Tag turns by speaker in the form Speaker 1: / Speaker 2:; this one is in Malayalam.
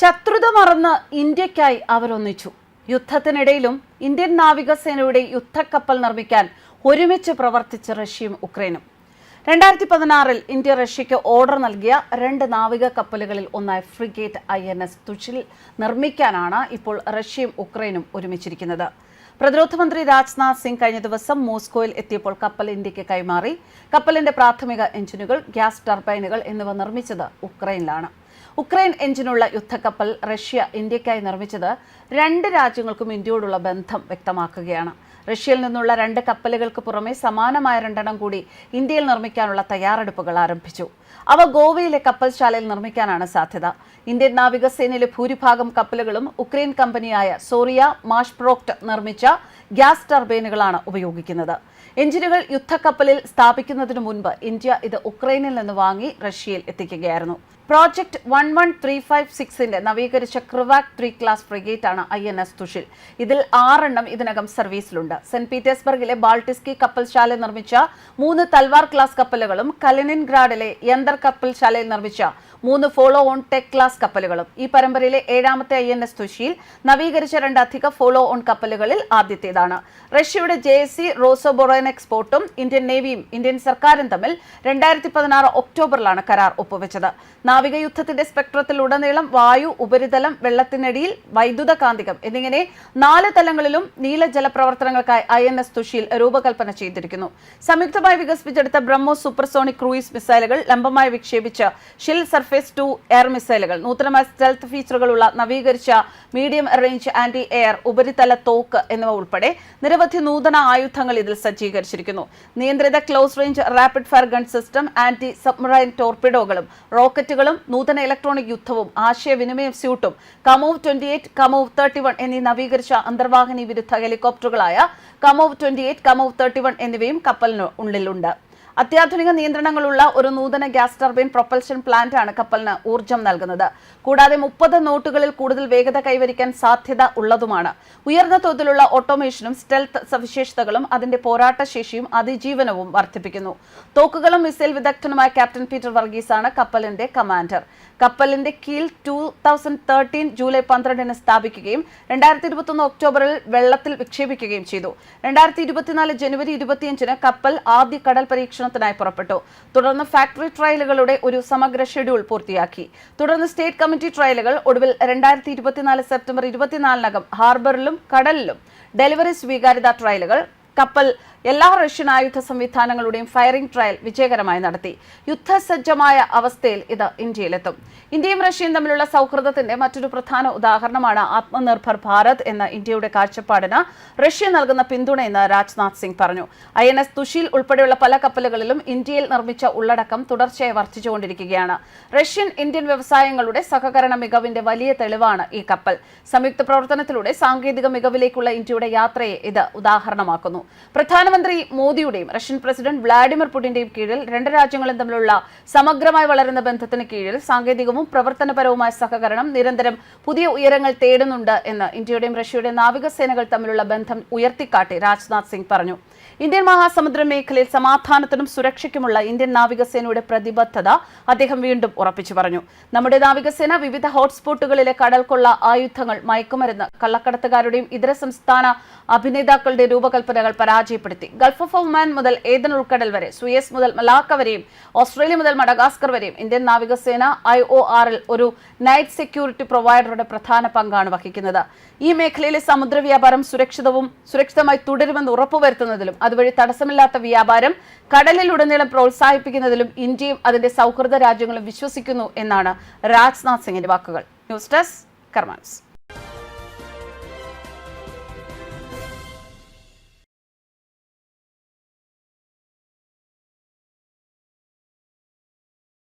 Speaker 1: ശത്രുത മറന്ന് ഇന്ത്യക്കായി അവരൊന്നിച്ചു. യുദ്ധത്തിനിടയിലും ഇന്ത്യൻ നാവികസേനയുടെ യുദ്ധക്കപ്പൽ നിർമ്മിക്കാൻ ഒരുമിച്ച് പ്രവർത്തിച്ച റഷ്യയും ഉക്രൈനും. രണ്ടായിരത്തി പതിനാറിൽ ഇന്ത്യ റഷ്യയ്ക്ക് ഓർഡർ നൽകിയ രണ്ട് നാവിക കപ്പലുകളിൽ ഒന്നായ frigate I N S Tushil നിർമ്മിക്കാനാണ് ഇപ്പോൾ റഷ്യയും ഉക്രൈനും ഒരുമിച്ചിരിക്കുന്നത്. പ്രതിരോധ മന്ത്രി രാജ്നാഥ് സിംഗ് കഴിഞ്ഞ ദിവസം മോസ്കോയിൽ എത്തിയപ്പോൾ കപ്പൽ ഇന്ത്യയ്ക്ക് കൈമാറി. കപ്പലിന്റെ പ്രാഥമിക എഞ്ചിനുകൾ ഗ്യാസ് ടർബൈനുകൾ എന്നിവ നിർമ്മിച്ചത് ഉക്രൈനിലാണ്. ഉക്രൈൻ എഞ്ചിനുള്ള യുദ്ധക്കപ്പൽ റഷ്യ ഇന്ത്യക്കായി നിർമ്മിച്ചത് രണ്ട് രാജ്യങ്ങൾക്കും ഇന്ത്യയോടുള്ള ബന്ധം വ്യക്തമാക്കുകയാണ്. റഷ്യയിൽ നിന്നുള്ള രണ്ട് കപ്പലുകൾക്ക് പുറമെ സമാനമായ രണ്ടെണ്ണം കൂടി ഇന്ത്യയിൽ നിർമ്മിക്കാനുള്ള തയ്യാറെടുപ്പുകൾ ആരംഭിച്ചു. അവ ഗോവയിലെ കപ്പൽശാലയിൽ നിർമ്മിക്കാനാണ് സാധ്യത. ഇന്ത്യൻ നാവികസേനയിലെ ഭൂരിഭാഗം കപ്പലുകളും ഉക്രൈൻ കമ്പനിയായ സോറിയ മാഷ്പ്രോക്ട് നിർമ്മിച്ച ഗ്യാസ് ടർബൈനുകളാണ് ഉപയോഗിക്കുന്നത്. എഞ്ചിനുകൾ യുദ്ധക്കപ്പലിൽ സ്ഥാപിക്കുന്നതിനു മുൻപ് ഇന്ത്യ ഇത് ഉക്രൈനിൽ നിന്ന് വാങ്ങി റഷ്യയിൽ എത്തിക്കുകയായിരുന്നു. Project one one three five സിക്സിന്റെ നവീകരിച്ച ക്രിവാക് ത്രീ ക്ലാസ് ഫ്രിഗേറ്റാണ് ഐ എൻ എസ് തുഷിൽ. ഇതിൽ ആറെണ്ണം ഇതിനകം സർവീസിലുണ്ട്. സെന്റ് പീറ്റേഴ്സ്ബർഗിലെ ബാൾട്ടിസ്കി കപ്പൽശാല നിർമ്മിച്ച മൂന്ന് തൽവാർ ക്ലാസ് കപ്പലുകളും കലിനിൻഗ്രാഡിലെ യന്തർ കപ്പൽശാലയിൽ നിർമ്മിച്ച മൂന്ന് ഫോളോ ഓൺ ടെക് ക്ലാസ് കപ്പലുകളും ഈ പരമ്പരയിലെ ഏഴാമത്തെ ഐ എൻ എസ് തുഷിയിൽ നവീകരിച്ച രണ്ട് അധിക ഫോളോ ഓൺ കപ്പലുകളിൽ ആദ്യത്തേതാണ്. റഷ്യയുടെ ജെ എസ് സി റോസോബൊറൈൻ എക്സ്പോർട്ടും ഇന്ത്യൻ നേവിയും ഇന്ത്യൻ സർക്കാരും തമ്മിൽ രണ്ടായിരത്തി പതിനാറ് ഒക്ടോബറിലാണ് കരാർ ഒപ്പുവെച്ചത്. നാവിക യുദ്ധത്തിന്റെ സ്പെക്ട്രത്തിലുടനീളം വായു ഉപരിതലം വെള്ളത്തിനടിയിൽ വൈദ്യുത കാന്തികം എന്നിങ്ങനെ നാല് തലങ്ങളിലും നീല ജലപ്രവർത്തനങ്ങൾക്കായി ഐ എൻ എസ് തുഷിയിൽ രൂപകൽപ്പന ചെയ്തിരിക്കുന്നു. സംയുക്തമായി വികസിപ്പിച്ചെടുത്ത ബ്രഹ്മോസ് സൂപ്പർസോണിക് ക്രൂയിസ് മിസൈലുകൾ ലംബമായി വിക്ഷേപിച്ച് ഷിൽ സർഫേസ് ടു എയർ മിസൈലുകൾ. നൂതനമായ സ്റ്റെൽത്ത് ഫീച്ചറുകളുള്ള നവീകരിച്ച മീഡിയം റേഞ്ച് ആന്റി എയർ ഉപരിതല തോക്ക് എന്നിവ ഉൾപ്പെടെ നിരവധി നൂതന ആയുധങ്ങൾ ഇതിൽ സജ്ജീകരിച്ചിരിക്കുന്നു. നിയന്ത്രിത close range rapid fire gun system anti submarine ടോർപിഡോകളും റോക്കറ്റുകളും നൂതന ഇലക്ട്രോണിക് യുദ്ധവും ആശയവിനിമയ സ്യൂട്ടും Kamov twenty eight Kamov thirty one എന്നീ നവീകരിച്ച അന്തർവാഹിനി വിരുദ്ധ ഹെലികോപ്റ്ററുകളായ Kamov twenty eight Kamov thirty one എന്നിവയും കപ്പലിന് ഉള്ളിലുണ്ട്. അത്യാധുനിക നിയന്ത്രണങ്ങളുള്ള ഒരു നൂതന ഗ്യാസ് ടർബൈൻ പ്രൊപ്പൽഷൻ പ്ലാന്റ് ആണ് കപ്പലിന് ഊർജം നൽകുന്നത്. കൂടാതെ മുപ്പത് നോട്ടുകളിൽ കൂടുതൽ വേഗത കൈവരിക്കാൻ സാധ്യത ഉള്ളതുമാണ്. ഉയർന്ന തോതിലുള്ള ഓട്ടോമേഷനും സ്റ്റെൽത്ത് സവിശേഷതകളും അതിന്റെ പോരാട്ട ശേഷിയും അതിജീവനവും വർദ്ധിപ്പിക്കുന്നു. തോക്കുകളും മിസൈൽ വിദഗ്ധനുമായ ക്യാപ്റ്റൻ പീറ്റർ വർഗീസാണ് കപ്പലിന്റെ കമാൻഡർ കപ്പലിന്റെ keel two thousand thirteen July പന്ത്രണ്ടിന് സ്ഥാപിക്കുകയും രണ്ടായിരത്തി ഇരുപത്തൊന്ന് ഒക്ടോബറിൽ വെള്ളത്തിൽ വിക്ഷേപിക്കുകയും ചെയ്തു. രണ്ടായിരത്തി ഇരുപത്തിനാല് ജനുവരി ഇരുപത്തിയഞ്ചിന് കപ്പൽ ആദ്യ കടൽ പരീക്ഷണത്തിനായി പുറപ്പെട്ടു. തുടർന്ന് ഫാക്ടറി ട്രയലുകളുടെ ഒരു സമഗ്ര ഷെഡ്യൂൾ പൂർത്തിയാക്കി. തുടർന്ന് സ്റ്റേറ്റ് കമ്മിറ്റി ട്രയലുകൾ ഒടുവിൽ രണ്ടായിരത്തി ഇരുപത്തിനാല് സെപ്റ്റംബർ ഇരുപത്തിനാലിനകം ഹാർബറിലും കടലിലും ഡെലിവറി സ്വീകാര്യത ട്രയലുകൾ. കപ്പൽ എല്ലാ റഷ്യൻ ആയുധ സംവിധാനങ്ങളുടെയും ഫയറിംഗ് ട്രയൽ വിജയകരമായി നടത്തി. യുദ്ധസജ്ജമായ അവസ്ഥയിൽ ഇത് ഇന്ത്യയിലെത്തും. ഇന്ത്യയും റഷ്യയും തമ്മിലുള്ള സൗഹൃദത്തിന്റെ മറ്റൊരു പ്രധാന ഉദാഹരണമാണ് ആത്മനിർഭർ ഭാരത് എന്ന ഇന്ത്യയുടെ കാഴ്ചപ്പാടിന് റഷ്യ നൽകുന്ന പിന്തുണയെന്ന് രാജ്നാഥ് സിംഗ് പറഞ്ഞു. ഐ എൻ എസ് തുഷീൽ ഉൾപ്പെടെയുള്ള പല കപ്പലുകളിലും ഇന്ത്യയിൽ നിർമ്മിച്ച ഉള്ളടക്കം തുടർച്ചയായി വർദ്ധിച്ചുകൊണ്ടിരിക്കുകയാണ്. റഷ്യൻ ഇന്ത്യൻ വ്യവസായങ്ങളുടെ സഹകരണ മികവിന്റെ വലിയ തെളിവാണ് ഈ കപ്പൽ. സംയുക്ത പ്രവർത്തനത്തിലൂടെ സാങ്കേതിക മികവിലേക്കുള്ള ഇന്ത്യയുടെ യാത്രയെ ഇത് ഉദാഹരണമാക്കുന്നു. പ്രധാനമന്ത്രി മോദിയുടെയും റഷ്യൻ പ്രസിഡന്റ് വ്ളാഡിമിർ പുടിന്റെയും കീഴിൽ രണ്ട് രാജ്യങ്ങളും തമ്മിലുള്ള സമഗ്രമായി വളരുന്ന ബന്ധത്തിന് കീഴിൽ സാങ്കേതികവും പ്രവർത്തനപരവുമായ സഹകരണം നിരന്തരം പുതിയ ഉയരങ്ങൾ തേടുന്നുണ്ട് എന്ന് ഇന്ത്യയുടെയും റഷ്യയുടെയും നാവികസേനകൾ തമ്മിലുള്ള ബന്ധം ഉയർത്തിക്കാട്ടി രാജ്നാഥ് സിംഗ് പറഞ്ഞു. ഇന്ത്യൻ മഹാസമുദ്ര മേഖലയിൽ സമാധാനത്തിനും സുരക്ഷയ്ക്കുമുള്ള ഇന്ത്യൻ നാവികസേനയുടെ പ്രതിബദ്ധത അദ്ദേഹം വീണ്ടും ഉറപ്പിച്ചു പറഞ്ഞു. നമ്മുടെ നാവികസേന വിവിധ ഹോട്ട്സ്പോട്ടുകളിലെ കടൽക്കൊള്ള ആയുധങ്ങൾ മയക്കുമരുന്ന് കള്ളക്കടത്തുകാരുടെയും ഇതര സംസ്ഥാന അഭിനേതാക്കളുടെ രൂപകൽപ്പനകൾ പരാജയപ്പെടുത്തി. ഗൾഫ് ഓഫ് ഒമാൻ മുതൽ ഏതൻ ഉൾക്കടൽ വരെ സുയസ് മുതൽ മലാക്ക വരെയും ഓസ്ട്രേലിയ മുതൽ മഡഗാസ്കർ വരെയും ഇന്ത്യൻ നാവികസേന ഐ ഒ ആറിൽ ഒരു നൈറ്റ് സെക്യൂരിറ്റി പ്രൊവൈഡറുടെ പ്രധാന പങ്കാണ് വഹിക്കുന്നത്. ഈ മേഖലയിലെ സമുദ്ര വ്യാപാരം സുരക്ഷിതവും സുരക്ഷിതമായി തുടരുമെന്ന് ഉറപ്പുവരുത്തുന്നതിലും അതുവഴി തടസ്സമില്ലാത്ത വ്യാപാരം കടലിലുടനീളം പ്രോത്സാഹിപ്പിക്കുന്നതിലും ഇന്ത്യയും അതിന്റെ സൗഹൃദ രാജ്യങ്ങളും വിശ്വസിക്കുന്നു എന്നാണ് രാജ്നാഥ് സിംഗിന്റെ വാക്കുകൾ. News desk കർമാൻസ്